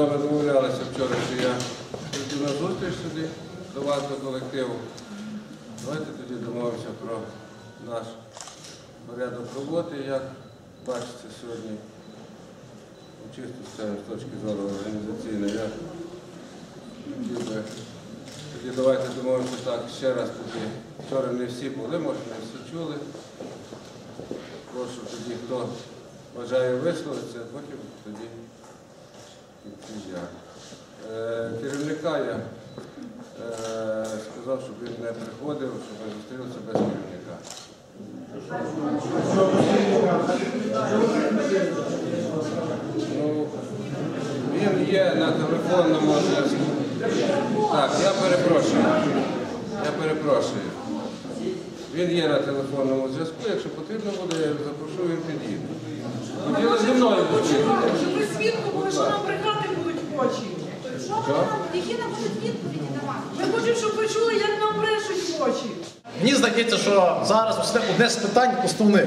вами домовлялися вчора, що я прийду на зустріч сюди до вас, до колективу. Давайте тоді домовимося про наш порядок роботи, як бачите сьогодні, чисто з точки зору організаційної. Я хотів би, тоді давайте домовимося так ще раз тоді. Вчора не всі були, може не всі чули. Прошу тоді, хто бажає висловитися, потім тоді в. Е, керівника я е, сказав, щоб він не приходив, щоб ми зустрілися без керівника. Ну, він є на телефонному зв'язку. Так, я перепрошую. Я перепрошую. Він є на телефонному зв'язку, якщо потрібно буде, я запрошу, він під'їде. Хотіли зі мною зустрітися. Ви свідку що нам брехати очі. Що? Які нам будуть відповіді давати? Ми хочемо, щоб ви чули, як нам брешуть в очі. Мені здається, що зараз одне з питань основних.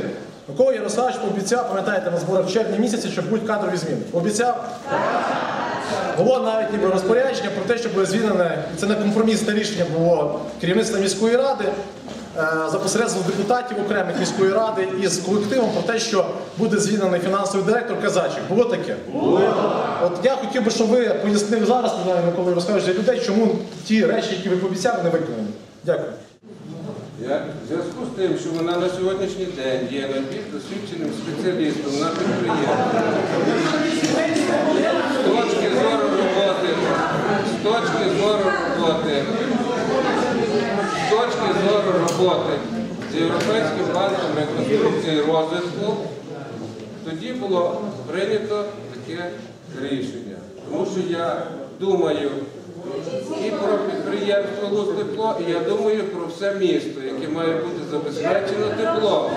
Микола Ярославович пообіцяв, пам'ятаєте, на зборах в червні місяці, що будуть кадрові зміни. Обіцяв? Було навіть ніби розпорядження про те, що буде звільнене, і це не компромісне рішення було керівництва міської ради за посередством депутатів окремих міської ради із колективом про те, що буде звільнений фінансовий директор Казачик. Було таке? Було. От я хотів би, щоб ви пояснили зараз, Ярославович, для людей, чому ті речі, які ви пообіцяли, не виконані. Дякую. Я в зв'язку з тим, що вона на сьогоднішній день є найбільш досвідченим спеціалістом на підприємстві. З точки зору роботи, з точки зору роботи, з точки зору роботи з Європейським банком реконструкції розвитку, тоді було прийнято таке рішення. Тому що я думаю і про підприємство «Луз тепло, і я думаю про все місто, яке має бути забезпечено теплом.